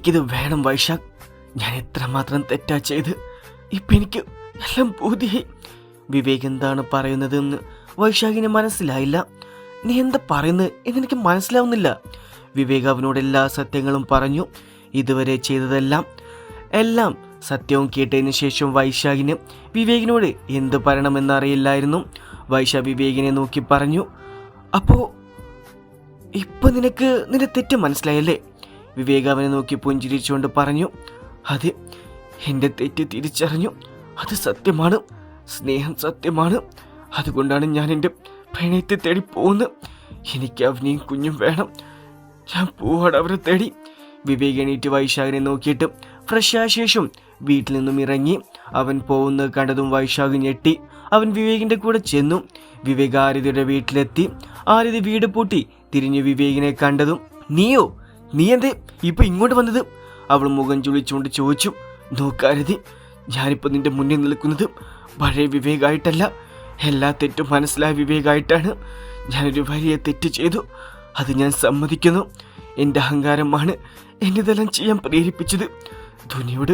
എനിക്കിത് വേണം വൈശാഖ്. ഞാൻ എത്രമാത്രം തെറ്റാ ചെയ്ത്. ഇപ്പം എനിക്ക് എല്ലാം ബോധ്യായി വിവേക് എന്താണ് പറയുന്നതെന്ന് വൈശാഖിന് മനസ്സിലായില്ല. നീ എന്താ പറയുന്നത് എന്നെനിക്ക് മനസ്സിലാവുന്നില്ല. വിവേക് അവനോട് എല്ലാ സത്യങ്ങളും പറഞ്ഞു. ഇതുവരെ ചെയ്തതെല്ലാം എല്ലാം സത്യവും കേട്ടതിന് ശേഷം വൈശാഖിന് വിവേകിനോട് എന്ത് പറയണമെന്നറിയില്ലായിരുന്നു. വൈശാഖ് വിവേകിനെ നോക്കി പറഞ്ഞു അപ്പോൾ ഇപ്പം നിനക്ക് നിന്റെ തെറ്റ് മനസ്സിലായല്ലേ? വിവേക് അവനെ നോക്കി പുഞ്ചിരിച്ചുകൊണ്ട് പറഞ്ഞു അതെ എന്റെ തെറ്റ് തിരിച്ചറിഞ്ഞു. അത് സത്യമാണ്. സ്നേഹം സത്യമാണ്. അതുകൊണ്ടാണ് ഞാൻ എന്റെ പ്രണയത്തെ തേടി പോകുന്നത്. എനിക്ക് അവനെയും കുഞ്ഞും വേണം. ഞാൻ പോവാട് അവരെ തേടി. വിവേക് എണീറ്റ് വൈശാഖിനെ നോക്കിയിട്ട് ഫ്രഷായ ശേഷം വീട്ടിൽ നിന്നും ഇറങ്ങി. അവൻ പോകുന്നത് കണ്ടതും വൈശാഖ് ഞെട്ടി. അവൻ വിവേകിന്റെ കൂടെ ചെന്നു. വിവേക് ആരതിയുടെ വീട്ടിലെത്തി. ആരതി വീട് പൂട്ടി. തിരിഞ്ഞു വിവേകിനെ കണ്ടതും നീയോ നീ എന്തേ? ഇപ്പൊ ഇങ്ങോട്ട് വന്നത്? അവൾ മുഖം ചുളിച്ചുകൊണ്ട് ചോദിച്ചു. നോക്കാരുതി ഞാനിപ്പോ നിന്റെ മുന്നിൽ നിൽക്കുന്നത് പഴയ വിവേകായിട്ടല്ല. എല്ലാ തെറ്റും മനസ്സിലായ വിവേകായിട്ടാണ്. ഞാനൊരു വലിയ തെറ്റ് ചെയ്തു. അത് ഞാൻ സമ്മതിക്കുന്നു. എന്റെ അഹങ്കാരമാണ് എന്നിതെല്ലാം ചെയ്യാൻ പ്രേരിപ്പിച്ചത്. ധുനിയോട്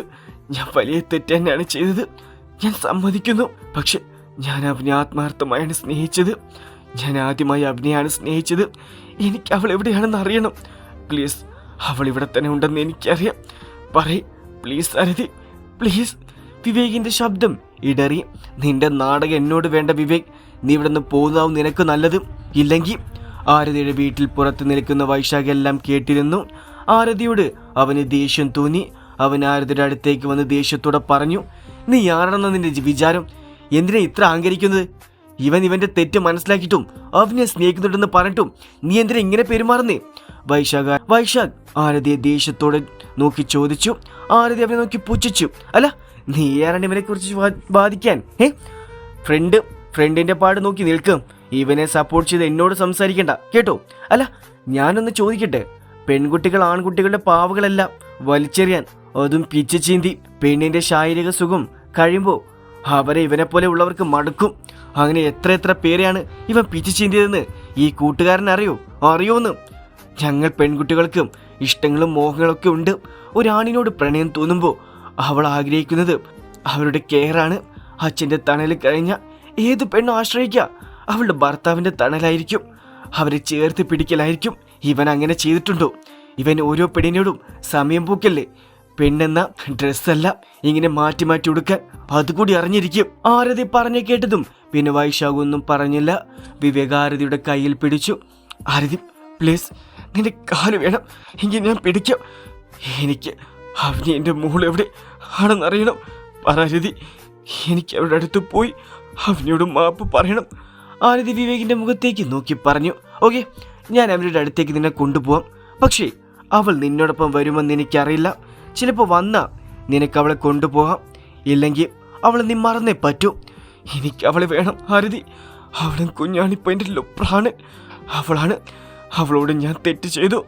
ഞാൻ വലിയ തെറ്റ് തന്നെയാണ് ചെയ്തത്. ഞാൻ സമ്മതിക്കുന്നു. പക്ഷെ ഞാൻ അവനെ ആത്മാർത്ഥമായാണ് സ്നേഹിച്ചത്. ഞാൻ ആദ്യമായി അവനെയാണ് സ്നേഹിച്ചത്. എനിക്ക് അവൾ എവിടെയാണെന്ന് അറിയണം. പ്ലീസ് അവൾ ഇവിടെ തന്നെ ഉണ്ടെന്ന് എനിക്കറിയാം. പറയ് പ്ലീസ് അരതി പ്ലീസ്. വിവേകിന്റെ ശബ്ദം ഇടറി. നിന്റെ നാടകം എന്നോട് വേണ്ട വിവേക്. നീ ഇവിടെ നിന്ന് പോകുന്നതാവും നിനക്ക് നല്ലത്. ഇല്ലെങ്കിൽ ആരതിയുടെ വീട്ടിൽ പുറത്ത് നിൽക്കുന്ന വൈശാഖ് എല്ലാം കേട്ടിരുന്നു. ആരതിയോട് അവന് ദേഷ്യം തോന്നി. അവൻ ആരതിയുടെ അടുത്തേക്ക് വന്ന് ദേഷ്യത്തോടെ പറഞ്ഞു നീ ആരാണെന്ന നിന്റെ വിചാരം? എന്തിനാ ഇത്ര അഹങ്കരിക്കുന്നത്? ഇവൻ ഇവന്റെ തെറ്റ് മനസ്സിലാക്കിയിട്ടും അവനെ സ്നേഹിക്കുന്നുണ്ടെന്ന് പറഞ്ഞിട്ടും നീ എന്തിനാ ഇങ്ങനെ പെരുമാറുന്നേ? വൈശാഖ. വൈശാഖ് ആരതിയെ ദേഷ്യത്തോടെ നോക്കി ചോദിച്ചു. ആരതി അവനെ നോക്കി പുച്ഛിച്ചു. അല്ല നീ ആരാണ് ഇവനെ കുറിച്ച് ബാധിക്കാൻ ഏ ഫ്രണ്ട് ഫ്രണ്ടിന്റെ പാട് നോക്കി നിൽക്കും. ഇവനെ സപ്പോർട്ട് ചെയ്ത് എന്നോട് സംസാരിക്കണ്ട. കേട്ടോ? അല്ല ഞാനൊന്ന് ചോദിക്കട്ടെ? പെൺകുട്ടികൾ ആൺകുട്ടികളുടെ പാവകളല്ല വലിച്ചെറിയാൻ. അതും പിച്ചു ചീന്തി പെണ്ണിന്റെ ശാരീരിക സുഖം കഴിയുമ്പോൾ അവരെ ഇവനെ പോലെ ഉള്ളവർക്ക് മടുക്കും. അങ്ങനെ എത്ര എത്ര പേരെയാണ് ഇവൻ പിച്ചു ചീന്തിയതെന്ന് ഈ കൂട്ടുകാരൻ അറിയോ അറിയോന്ന്. ഞങ്ങൾ പെൺകുട്ടികൾക്കും ഇഷ്ടങ്ങളും മോഹങ്ങളൊക്കെ ഉണ്ട്. ഒരാണിനോട് പ്രണയം തോന്നുമ്പോൾ അവൾ ആഗ്രഹിക്കുന്നത് അവരുടെ കെയറാണ്. അച്ഛന്റെ തണലിൽ കഴിഞ്ഞ ഏത് പെണ്ണും ആശ്രയിക്കുക. അവളുടെ ഭർത്താവിന്റെ തണലായിരിക്കും. അവരെ ചേർത്ത് പിടിക്കലായിരിക്കും. ഇവൻ അങ്ങനെ ചെയ്തിട്ടുണ്ടോ? ഇവൻ ഓരോ പെണ്ണിനോടും സമയം പോക്കല്ലേ? പെണ്ണെന്ന ഡ്രസ്സല്ല ഇങ്ങനെ മാറ്റി മാറ്റി ഉടുക്കാൻ. അതുകൂടി അറിഞ്ഞിരിക്കും. ആരതി പറഞ്ഞു കേട്ടതും പിന്നെ വൈശാഖൊന്നും പറഞ്ഞില്ല. വിവേകാരതിയുടെ കയ്യിൽ പിടിച്ചു. ആരതി പ്ലീസ് നിന്റെ കാൽ വേണം. എങ്കിൽ ഞാൻ പിടിക്കാം. എനിക്ക് അവനെ എന്റെ മോൾ എവിടെ ആണെന്നറിയണം. പറരതി എനിക്ക് അവരുടെ അടുത്ത് പോയി അവനോട് മാപ്പ് പറയണം. ആരതി വിവേകിന്റെ മുഖത്തേക്ക് നോക്കി പറഞ്ഞു ഓക്കെ ഞാൻ അവരുടെ അടുത്തേക്ക് നിന്നെ കൊണ്ടുപോവാം. പക്ഷേ അവൾ നിന്നോടൊപ്പം വരുമെന്ന് എനിക്കറിയില്ല. ചിലപ്പോൾ വന്ന നിനക്ക് അവളെ കൊണ്ടുപോകാം. ഇല്ലെങ്കിൽ അവളെ നീ മറന്നേ പറ്റൂ. എനിക്ക് അവളെ വേണം ആരതി. അവളും കുഞ്ഞാണിപ്പോൾ എന്റെ ലൊപ്രാണ്. അവളാണ് അവളോട് ഞാൻ തെറ്റ് ചെയ്തു.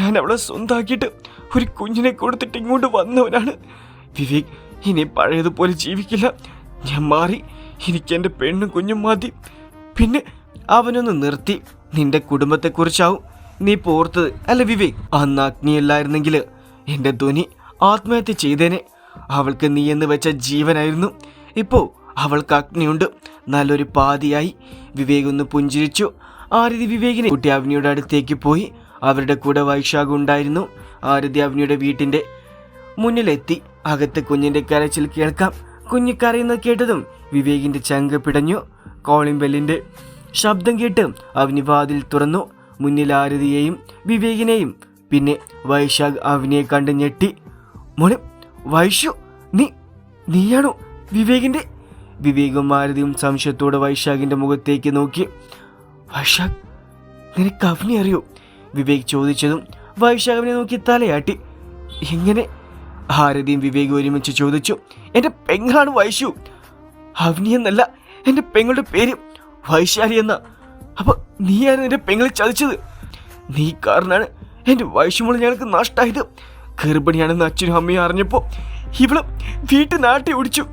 ഞാൻ അവളെ സ്വന്തമാക്കിയിട്ട് ഒരു കുഞ്ഞിനെ കൊടുത്തിട്ട് ഇങ്ങോട്ട് വന്നവനാണ്. വിവേക് ഇനി പഴയതുപോലെ ജീവിക്കില്ല. ഞാൻ മാറി. എനിക്ക് എന്റെ പെണ്ണും കുഞ്ഞും മതി. പിന്നെ അവനൊന്ന് നിർത്തി. നിന്റെ കുടുംബത്തെക്കുറിച്ചാവും. നീ പോർത്തത് അല്ല വിവേക് അന്ന് അഗ്നിയല്ലായിരുന്നെങ്കിൽ. എന്റെ ധ്വനി ആത്മഹത്യ ചെയ്തേനെ. അവൾക്ക് നീ എന്ന് വെച്ച ജീവനായിരുന്നു. ഇപ്പോൾ അവൾക്ക് അഗ്നിയുണ്ട്. നല്ലൊരു പാതിയായി. വിവേക് ഒന്ന് പുഞ്ചിരിച്ചു. ആരതി വിവേകിനെ കുട്ടി അവനിയുടെ അടുത്തേക്ക് പോയി. അവരുടെ കൂടെ വൈശാഖ് ഉണ്ടായിരുന്നു. ആരതി അവനിയുടെ വീട്ടിന്റെ മുന്നിലെത്തി. അകത്ത് കുഞ്ഞിന്റെ കരച്ചിൽ കേൾക്കാം. കുഞ്ഞു കരയുന്ന കേട്ടതും വിവേകിന്റെ ചങ്ക് പിടഞ്ഞു. കോളിംഗ് ബെല്ലിന്റെ ശബ്ദം കേട്ട് അവനി വാതിൽ തുറന്നു. മുന്നിൽ ആരതിയെയും വിവേകിനെയും പിന്നെ വൈശാഖ് അവനിയെ കണ്ട് ഞെട്ടി. മോനെ വൈശു നീ നീയാണോ വിവേകിന്റെ? വിവേകും ആരതിയും സംശയത്തോടെ വൈശാഖിന്റെ മുഖത്തേക്ക് നോക്കി. വൈശാഖ് നിനക്ക് അവനെ അറിയോ? വിവേക് ചോദിച്ചതും വൈശാഖ് അവനെ നോക്കി തലയാട്ടി. എങ്ങനെ? ഭാരതിയും വിവേക് ഒരുമിച്ച് ചോദിച്ചു എന്റെ പെങ്ങളാണ് വൈശു. അവനി എന്നല്ല എന്റെ പെങ്ങളുടെ പേര് വൈശാലി എന്ന. അപ്പൊ നീയാണ് എന്റെ പെങ്ങളെ ചതിച്ചത്? നീ കാരണമാണ് എന്റെ വൈശുമോൾ ഞങ്ങൾക്ക് നഷ്ടമായത് ഗർഭിണിയാണെന്ന് അച്ഛനും അമ്മയും അറിഞ്ഞപ്പോൾ ഇവൾ വീട്ടിൽ നാട്ടി ഓടിച്ചു.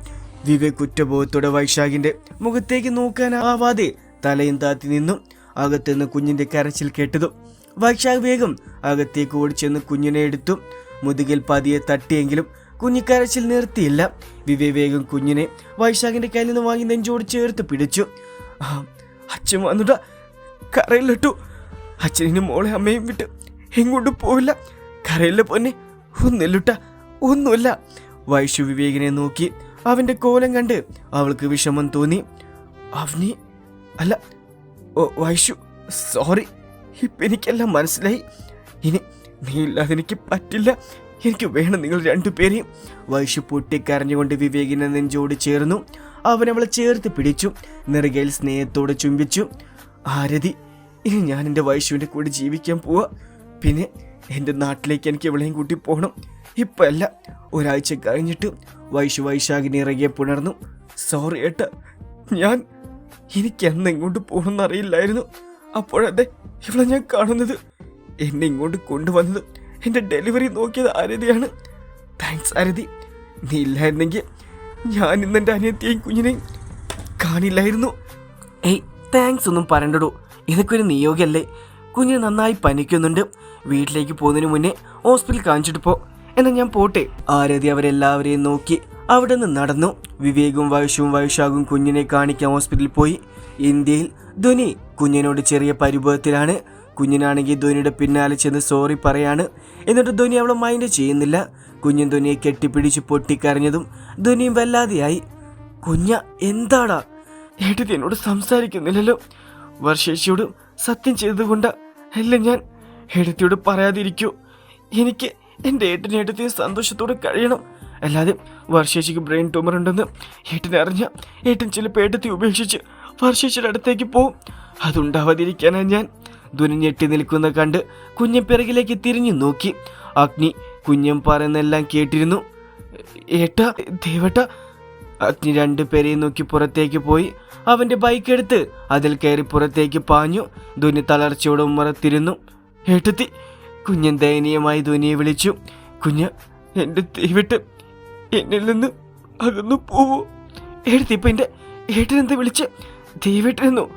വിവേക് കുറ്റബോധത്തോടെ വൈശാഖിന്റെ മുഖത്തേക്ക് നോക്കാനാവാതെ തലയും താത്തി നിന്നും. അകത്തുനിന്ന് കുഞ്ഞിന്റെ കരച്ചിൽ കേട്ടതും വൈശാഖ് വേഗം അകത്തേക്ക് ഓടിച്ചെന്ന് കുഞ്ഞിനെ എടുത്തു. മുതുകിൽ പതിയെ തട്ടിയെങ്കിലും കുഞ്ഞിക്കരച്ചിൽ നിർത്തിയില്ല. വിവേ വേഗം കുഞ്ഞിനെ വൈശാഖിന്റെ കയ്യിൽ നിന്ന് വാങ്ങി നെഞ്ചോട് ചേർത്ത് പിടിച്ചു. അച്ഛൻ വന്നിട്ട കരയിലിട്ടു അച്ഛനും മോളെ അമ്മയും വിട്ട് എങ്ങോട്ട് പോവില്ല. കരയില്ല പൊന്നെ. ഒന്നില്ലുട്ട ഒന്നുമില്ല. വൈഷു വിവേകിനെ നോക്കി. അവന്റെ കോലം കണ്ട് അവൾക്ക് വിഷമം തോന്നി. അവനി അല്ല വൈഷു സോറി. ഇപ്പം എനിക്കെല്ലാം മനസ്സിലായി. ഇനി നീ ഇല്ലാതെ എനിക്ക് പറ്റില്ല. എനിക്ക് വേണം നിങ്ങൾ രണ്ടുപേരെയും വൈഷു പൊട്ടിക്കരഞ്ഞുകൊണ്ട് വിവേകിനെ നെഞ്ചോട് ചേർന്നു. അവൻ അവളെ ചേർത്ത് പിടിച്ചു. നെറുകയിൽ സ്നേഹത്തോടെ ചുംബിച്ചു. ആരതി ഇനി ഞാൻ എന്റെ വൈഷുവിന്റെ കൂടെ ജീവിക്കാൻ പോവാ. പിന്നെ എന്റെ നാട്ടിലേക്ക് എനിക്ക് ഇവളെയും കൂട്ടി പോകണം ഇപ്പം അല്ല ഒരാഴ്ച കഴിഞ്ഞിട്ട് വൈഷു വൈശാഖിനെ ഇറങ്ങിയ പുണർന്നു. സോറി ഏട്ടാ ഞാൻ എനിക്ക് അന്ന് എങ്ങോട്ട് പോകണമെന്ന് അറിയില്ലായിരുന്നു അപ്പോഴതെ ഇവളെ ഞാൻ കാണുന്നത്. എന്നെ ഇങ്ങോട്ട് കൊണ്ടുവന്നത് എന്റെ ഡെലിവറി നോക്കിയത് ആരതിയാണ്. താങ്ക്സ് ആരതി. നീ ഇല്ലായിരുന്നെങ്കിൽ ഞാൻ ഇന്ന് എന്റെ അനിയത്തിയെയും കുഞ്ഞിനെയും കാണില്ലായിരുന്നു. ഏയ് താങ്ക്സ് ഒന്നും പറയണ്ടടോ. ഇതൊക്കെ ഒരു നിയോഗല്ലേ. കുഞ്ഞിന് നന്നായി പനിക്കുന്നുണ്ട്. വീട്ടിലേക്ക് പോകുന്നതിന് മുന്നേ ഹോസ്പിറ്റലിൽ കാണിച്ചിട്ട് പോ. എന്നാൽ ഞാൻ പോട്ടെ. ആരതി അവരെല്ലാവരെയും നോക്കി. അവിടെ നിന്ന് നടന്നു. വിവേകും വൈഷുവും വൈശാഖും കുഞ്ഞിനെ കാണിക്കാൻ ഹോസ്പിറ്റലിൽ പോയി. ഇന്ത്യയിൽ ധ്വനി കുഞ്ഞിനോട് ചെറിയ പരിഭവത്തിലാണ്. കുഞ്ഞിനാണെങ്കിൽ ധ്വനിയുടെ പിന്നാലെ ചെന്ന് സോറി പറയാണ്. എന്നിട്ട് ധ്വനി അവളെ മൈൻഡ് ചെയ്യുന്നില്ല. കുഞ്ഞൻ ധ്വനിയെ കെട്ടിപ്പിടിച്ച് പൊട്ടിക്കരഞ്ഞതും ധ്വനിയും വല്ലാതെയായി. കുഞ്ഞ എന്താടാ? ഏട്ടത്തി എന്നോട് സംസാരിക്കുന്നില്ലല്ലോ. വർഷേച്ചിയോട് സത്യം ചെയ്തുകൊണ്ട് അല്ല ഞാൻ? ഏട്ടത്തിയോട് പറയാതിരിക്കൂ. എനിക്ക് എന്റെ ഏട്ടനും സന്തോഷത്തോടെ കഴിയണം. അല്ലാതെ വർഷേച്ചിക്ക് ബ്രെയിൻ ട്യൂമർ ഉണ്ടെന്ന് ഏട്ടനെ അറിഞ്ഞ ഏട്ടൻ ചിലപ്പോൾ ഏട്ടത്തെ ഉപേക്ഷിച്ച് വർഷേച്ചിയുടെ അടുത്തേക്ക് പോവും. അതുണ്ടാവാതിരിക്കാനാണ് ഞാൻ. ധ്വനി നിൽക്കുന്ന കണ്ട് കുഞ്ഞൻ പിറകിലേക്ക് തിരിഞ്ഞു നോക്കി. അഗ്നി കുഞ്ഞൻ പറയുന്നെല്ലാം കേട്ടിരുന്നു. ഏട്ട ദേവട്ട. അഗ്നി രണ്ടുപേരെയും നോക്കി പുറത്തേക്ക് പോയി. അവന്റെ ബൈക്ക് എടുത്ത് അതിൽ കയറി പുറത്തേക്ക് പാഞ്ഞു. ധ്വനി തളർച്ചയോടെ ഉമ്മറത്തിരുന്നു ഏട്ടത്തി കുഞ്ഞൻ ദയനീയമായി ധ്വനിയെ വിളിച്ചു. കുഞ്ഞ് എന്റെ ദൈവട്ട് എന്നിൽ നിന്ന് അകന്നു പോവോ. എടുത്തി എന്റെ എന്റെ ഏട്ടനെന്താ വിളിച്ച് ദൈവേട്ടനെന്നു.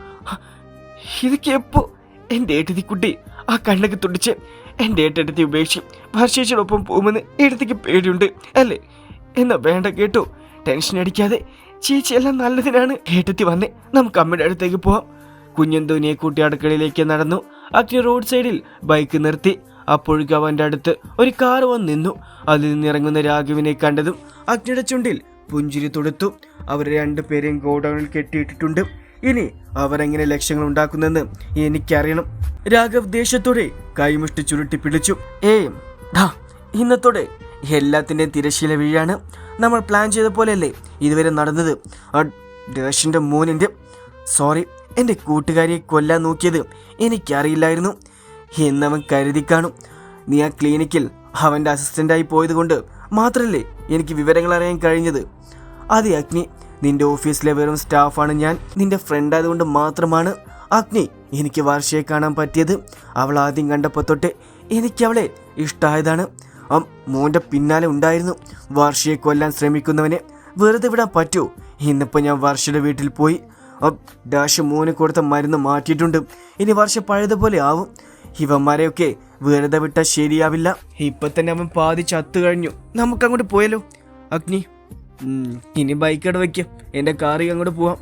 ഇതൊക്കെ എപ്പോ എന്റെ കുട്ടി ആ കണ്ണൊക്കെ തുടിച്ച് എന്റെ ഏട്ടത്തി ഉപേക്ഷിച്ച് ഭർഷേച്ചോടൊപ്പം പോകുമെന്ന് ഏട്ടത്തിക്ക് പേടിയുണ്ട് അല്ലേ? എന്നാ വേണ്ട കേട്ടോ. ടെൻഷൻ അടിക്കാതെ ചേച്ചി എല്ലാം നല്ലതിനാണ്. ഏട്ടത്തി വന്നേ നമുക്ക് അമ്മയുടെ അടുത്തേക്ക് പോവാം. കുഞ്ഞന്തോനിയെ കൂട്ടി അടുക്കളയിലേക്ക് നടന്നു. അഗ്നി റോഡ് സൈഡിൽ ബൈക്ക് നിർത്തി. അപ്പോഴേക്കും അവന്റെ അടുത്ത് ഒരു കാർ വന്ന് നിന്നു. അതിൽ നിന്നിറങ്ങുന്ന രാഘവിനെ കണ്ടതും അഗ്നിയുടെ ചുണ്ടിൽ പുഞ്ചിരി തൊടുത്തു. അവർ രണ്ടുപേരെയും ഗോഡൌണിൽ കെട്ടിയിട്ടിട്ടുണ്ട്. ഇനി അവരെങ്ങനെ ലക്ഷ്യങ്ങൾ ഉണ്ടാക്കുന്നെന്ന് എനിക്കറിയണം. രാഘവ് ദേഷ്യത്തോടെ കൈമുഷ്ടി ചുരുട്ടി പിടിച്ചു. ഏ ദാ ഇന്നത്തോടെ എല്ലാത്തിന്റെയും തിരശീല വീഴാണ്. നമ്മൾ പ്ലാൻ ചെയ്ത പോലെയല്ലേ ഇതുവരെ നടന്നത്? ദേഷ്യന്റെ ഡേഷിന്റെ മോനിന്റെ സോറി എന്റെ കൂട്ടുകാരിയെ കൊല്ലാൻ നോക്കിയത് എനിക്കറിയില്ലായിരുന്നു. എന്നവൻ കരുതി കാണും. നീ ആ ക്ലിനിക്കിൽ അവന്റെ അസിസ്റ്റന്റായി പോയതുകൊണ്ട് മാത്രമല്ലേ എനിക്ക് വിവരങ്ങൾ അറിയാൻ കഴിഞ്ഞത്? അതെ അഗ്നി. നിന്റെ ഓഫീസിലെ വെറും സ്റ്റാഫാണ് ഞാൻ. നിന്റെ ഫ്രണ്ട് ആയതുകൊണ്ട് മാത്രമാണ് അഗ്നി എനിക്ക് വർഷയെ കാണാൻ പറ്റിയത്. അവൾ ആദ്യം കണ്ടപ്പോൾ തൊട്ട് എനിക്ക് അവളെ ഇഷ്ടമായതാണ് ആ മോന്റെ പിന്നാലെ ഉണ്ടായിരുന്നു. വർഷയെ കൊല്ലാൻ ശ്രമിക്കുന്നവനെ വെറുതെ വിടാൻ പറ്റുമോ ഇന്നിപ്പോൾ ഞാൻ വർഷയുടെ വീട്ടിൽ പോയി. ഡാഷ് മോന് കൊടുത്ത മരുന്ന് മാറ്റിയിട്ടുണ്ട്. ഇനി വർഷം പഴയതുപോലെ ആവും. ഇവന്മാരെയൊക്കെ വെറുതെ വിട്ടാൽ ശരിയാവില്ല. ഇപ്പൊ തന്നെ അവൻ പാതി ചത്തു കഴിഞ്ഞു. നമുക്ക് അങ്ങോട്ട് പോയല്ലോ അഗ്നി ഇനി ബൈക്ക് അവിടെ വയ്ക്കാം എന്റെ കാറിൽ അങ്ങോട്ട് പോവാം.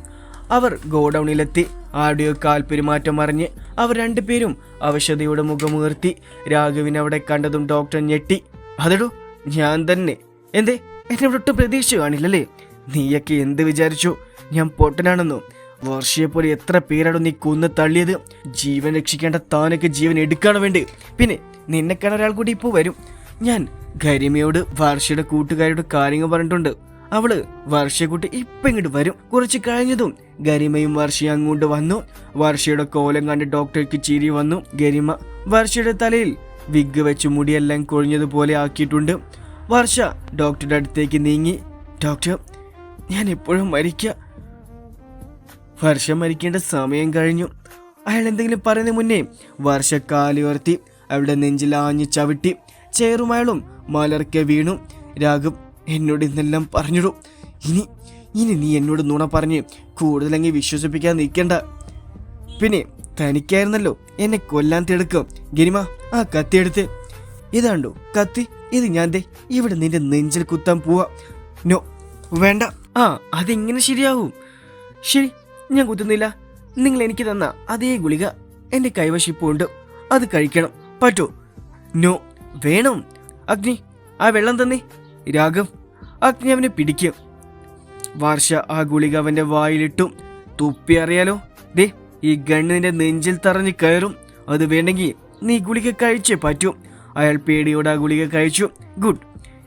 അവർ ഗോഡൌണിലെത്തി. ആഡിയോ കാൽ പെരുമാറ്റം അറിഞ്ഞ് അവർ രണ്ടുപേരും അവശതയുടെ മുഖമുയർത്തി രാഘവിനെ അവിടെ കണ്ടതും ഡോക്ടർ ഞെട്ടി. അതെടോ ഞാൻ തന്നെ. എന്തേ എന്നെ ഇവിടെ ഒട്ടും പ്രതീക്ഷ കാണില്ലല്ലേ? നീയൊക്കെ എന്ത് വിചാരിച്ചു? ഞാൻ പൊട്ടനാണെന്നോ? വർഷയെപ്പോലെ എത്ര പേരാണോ നീ കൊന്ന് തള്ളിയത്? ജീവൻ രക്ഷിക്കേണ്ട താനൊക്കെ ജീവൻ എടുക്കാണോ വേണ്ടി. പിന്നെ നിന്നെ കാണാൻ ഒരാൾ കൂടി ഇപ്പോൾ വരും. ഞാൻ ഗരിമയോട് വർഷയുടെ കൂട്ടുകാരോട് കാര്യങ്ങൾ പറഞ്ഞിട്ടുണ്ട്. അവൾ വർഷയെക്കൂട്ടി ഇപ്പം ഇങ്ങോട്ട് വരും. കുറച്ച് കഴിഞ്ഞതും ഗരിമയും വർഷയും അങ്ങോട്ട് വന്നു. വർഷയുടെ കോലം കണ്ട് ഡോക്ടർക്ക് ചിരി വന്നു. ഗരിമ വർഷയുടെ തലയിൽ വിഗ് വെച്ച് മുടിയെല്ലാം കൊഴിഞ്ഞതുപോലെ ആക്കിയിട്ടുണ്ട്. വർഷ ഡോക്ടറുടെ അടുത്തേക്ക് നീങ്ങി. ഡോക്ടർ ഞാൻ എപ്പോഴും മരിക്കുക വർഷം മരിക്കേണ്ട സമയം കഴിഞ്ഞു. അയാൾ എന്തെങ്കിലും പറയുന്ന മുന്നേ വർഷ കാലുയർത്തി അവളുടെ നെഞ്ചിലാഞ്ഞു ചവിട്ടി. ചേറും അയാളും മലർക്കെ വീണു. രാഘു എന്നോട് ഇന്നെല്ലാം പറഞ്ഞിടും. ഇനി ഇനി നീ എന്നോട് നുണ പറഞ്ഞ് കൂടുതലെങ്കിൽ വിശ്വസിപ്പിക്കാൻ നിൽക്കണ്ട. പിന്നെ തനിക്കായിരുന്നല്ലോ എന്നെ കൊല്ലാൻ തിടുക്കും. ഗിരിമ ആ കത്തി എടുത്ത്. ഇതാണ്ടോ കത്തി. ഇത് ഞാൻ ദേ ഇവിടെ നിന്റെ നെഞ്ചിൽ കുത്താൻ പോവാ. നോ വേണ്ട. ആ അതെങ്ങനെ ശരിയാവും. ശരി ഞാൻ കുത്തുന്നില്ല. നിങ്ങൾ എനിക്ക് തന്ന അതേ ഗുളിക എന്റെ കൈവശിപ്പുണ്ട്. അത് കഴിക്കണം. പറ്റോ. നോ വേണം. അഗ്നി ആ വെള്ളം തന്നെ. രാഘവ് അഗ്നി അവനെ പിടിക്കും. വർഷ ആ ഗുളിക അവന്റെ വായിലിട്ടു. തുപ്പി അറിയാലോ. ദേ ഈ ഗണ്ണിന്റെ നെഞ്ചിൽ തറഞ്ഞു കയറും. അത് വേണ്ടെങ്കിൽ നീ ഗുളിക കഴിച്ചേ പറ്റൂ. അയാൾ പേടിയോടെ ആ ഗുളിക കഴിച്ചു. ഗുഡ്.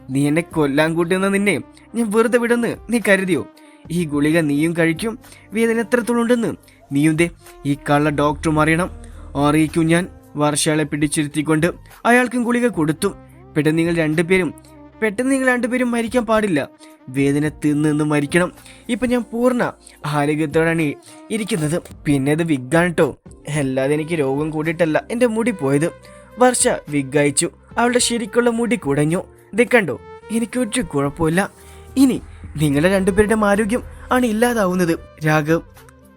നീ എന്നെ കൊല്ലാൻ കൂട്ടുന്ന നിന്നെ ഞാൻ വെറുതെ വിടുന്ന് നീ കരുതിയോ? ഈ ഗുളിക നീയും കഴിക്കും. വേദന എത്രത്തോളം ഉണ്ടെന്ന് നീയും ദേ ഈ കള്ള ഡോക്ടറും അറിയണം അറിയിക്കും ഞാൻ. വർഷയാളെ പിടിച്ചിരുത്തിക്കൊണ്ട് അയാൾക്കും ഗുളിക കൊടുത്തു. പെട്ടെന്ന് നിങ്ങൾ രണ്ടുപേരും പെട്ടെന്ന് നിങ്ങൾ രണ്ടുപേരും മരിക്കാൻ പാടില്ല. വേദന തിന്ന് നിന്ന് മരിക്കണം. ഇപ്പം ഞാൻ പൂർണ ആരോഗ്യത്തോടാണ് ഇരിക്കുന്നത്. പിന്നെ ഇത് വിഗാണ് കേട്ടോ അല്ലാതെ എനിക്ക് രോഗം കൂടിയിട്ടല്ല എന്റെ മുടി പോയത്. വർഷ വിഗ്ഗായിച്ചു അവളുടെ ശരിക്കുള്ള മുടി കുടഞ്ഞു. ഇത് കണ്ടോ എനിക്കൊരു കുഴപ്പമില്ല. ഇനി നിങ്ങളുടെ രണ്ടുപേരുടെ ആരോഗ്യം ആണ് ഇല്ലാതാവുന്നത് രാഘവ്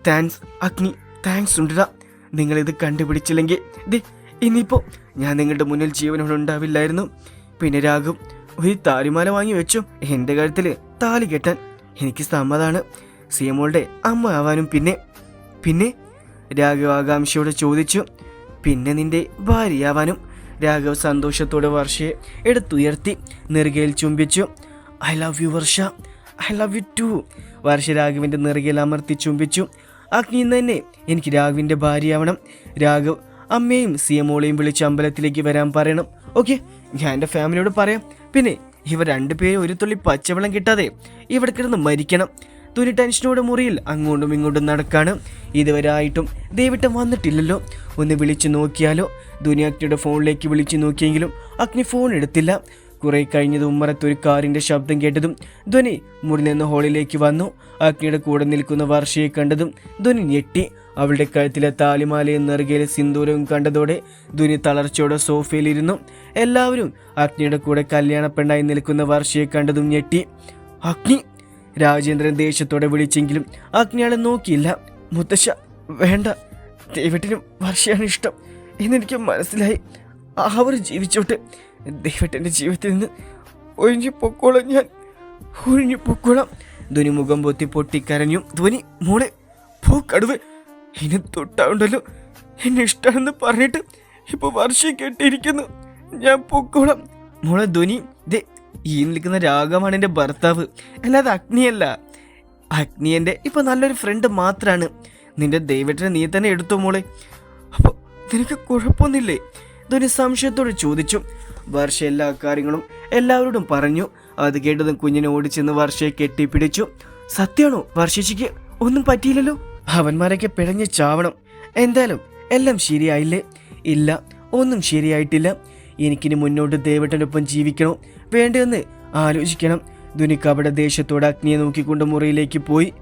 താങ്ക്സ് അഗ്നി താങ്ക്സ് ഉണ്ടടാ. നിങ്ങളിത് കണ്ടുപിടിച്ചില്ലെങ്കിൽ ദേ ഇനിയിപ്പോ ഞാൻ നിങ്ങളുടെ മുന്നിൽ ജീവനോട് ഉണ്ടാവില്ലായിരുന്നു. പിന്നെ രാഘവ് ഒരു താലിമാല വാങ്ങി വെച്ചു. എന്റെ കഴുത്തിൽ താലി കെട്ടാൻ എനിക്ക് സമ്മതാണ്. സിയമോളുടെ അമ്മ ആവാനും പിന്നെ. പിന്നെ രാഘവ് ആകാംക്ഷയോട് ചോദിച്ചു പിന്നെ നിന്റെ ഭാര്യയാവാനും? രാഘവ് സന്തോഷത്തോടെ വർഷയെ എടുത്തുയർത്തി നെറുകയിൽ ചുംബിച്ചു. I love you Varsha. I love you too. Varsha രാഘവിന്റെ നിറകിൽ അമർത്തി ചുംബിച്ചു. അഗ്നി തന്നെ എനിക്ക് രാഘവിന്റെ ഭാര്യയാവണം. രാഘവ് അമ്മയും സിയമോളെയും വിളിച്ച് അമ്പലത്തിലേക്ക് വരാൻ പറയണം. ഓക്കെ ഞാൻ എന്റെ ഫാമിലിയോട് പറയാം. പിന്നെ ഇവർ രണ്ടുപേരും ഒരു തുള്ളി പച്ചവെള്ളം കിട്ടാതെ ഇവിടെ കിടന്ന് മരിക്കണം. തുനി ടെൻഷനോടെ മുറിയിൽ അങ്ങോട്ടും ഇങ്ങോട്ടും നടക്കാണ്. ഇതുവരെ ആയിട്ടും ദേവിട്ടം വന്നിട്ടില്ലല്ലോ. ഒന്ന് വിളിച്ചു നോക്കിയാലോ? ദുനിയാക്ടിയുടെ അഗ്നിയുടെ ഫോണിലേക്ക് വിളിച്ചു നോക്കിയെങ്കിലും അഗ്നി ഫോൺ എടുത്തില്ല. കുറെ കഴിഞ്ഞത് ഉമ്മറത്ത് ഒരു കാറിന്റെ ശബ്ദം കേട്ടതും ധ്വനി മുറി നിന്ന് ഹോളിലേക്ക് വന്നു. അഗ്നിയുടെ കൂടെ നിൽക്കുന്ന വർഷയെ കണ്ടതും ധ്വനി ഞെട്ടി. അവളുടെ കഴുത്തിലെ താലിമാലയും നെറുകയിലെ സിന്ദൂരവും കണ്ടതോടെ ധ്വനി തളർച്ചയോടെ സോഫയിലിരുന്നു. എല്ലാവരും അഗ്നിയുടെ കൂടെ കല്യാണ പെണ്ണായി നിൽക്കുന്ന വർഷയെ കണ്ടതും ഞെട്ടി. അഗ്നി! രാജേന്ദ്രൻ ദേഷ്യത്തോടെ വിളിച്ചെങ്കിലും അഗ്നിയാളെ നോക്കിയില്ല. മുത്തശ്ശ വേണ്ട. ദൈവത്തിനും വർഷയാണ് ഇഷ്ടം. എന്നെനിക്ക് മനസ്സിലായി. അവർ ജീവിച്ചോട്ട്. ദൈവത്തിന്റെ ജീവിതത്തിൽ നിന്ന് ഒഴിഞ്ഞു പൊക്കോളാം ഞാൻ. ഒഴിഞ്ഞു പൊക്കോളാം. ധ്വനി മുഖം പൊത്തി പൊട്ടിക്കരഞ്ഞു. ധ്വനി മോളെ പോ കടുവ്. ഇനി തൊട്ടാവുണ്ടല്ലോ. എന്നെ ഇഷ്ടമാണെന്ന് പറഞ്ഞിട്ട് ഇപ്പോൾ വർഷം കെട്ടിയിരിക്കുന്നു. ഞാൻ പൊക്കോളാം. മോളെ ധ്വനി ദേ ഈ നിൽക്കുന്ന രാഗമാണ് എന്റെ ഭർത്താവ്. അല്ലാതെ അഗ്നിയല്ല. അഗ്നി എന്റെ ഇപ്പം നല്ലൊരു ഫ്രണ്ട് മാത്രമാണ് നിന്റെ ദൈവത്തിനെ നീ തന്നെ എടുത്തു മോളെ. അപ്പോൾ നിനക്ക് കുഴപ്പമൊന്നുമില്ലേ? ധ്വനി സംശയത്തോട് ചോദിച്ചു. വർഷ എല്ലാ കാര്യങ്ങളും എല്ലാവരോടും പറഞ്ഞു. അത് കേട്ടതും കുഞ്ഞിനെ ഓടിച്ചെന്ന് വർഷയെ കെട്ടിപ്പിടിച്ചു. സത്യമാണോ വർഷിച്ചിക്ക് ഒന്നും പറ്റിയില്ലല്ലോ. അവന്മാരൊക്കെ പിഴഞ്ഞ് ചാവണം. എന്തായാലും എല്ലാം ശരിയായില്ലേ? ഇല്ല ഒന്നും ശരിയായിട്ടില്ല. എനിക്കിനി മുന്നോട്ട് ദേവട്ടനൊപ്പം ജീവിക്കണോ. വേണ്ടെന്ന് ആലോചിക്കണം. ദുനിക്ക് അവിടെ അഗ്നിയെ നോക്കിക്കൊണ്ട് മുറിയിലേക്ക് പോയി.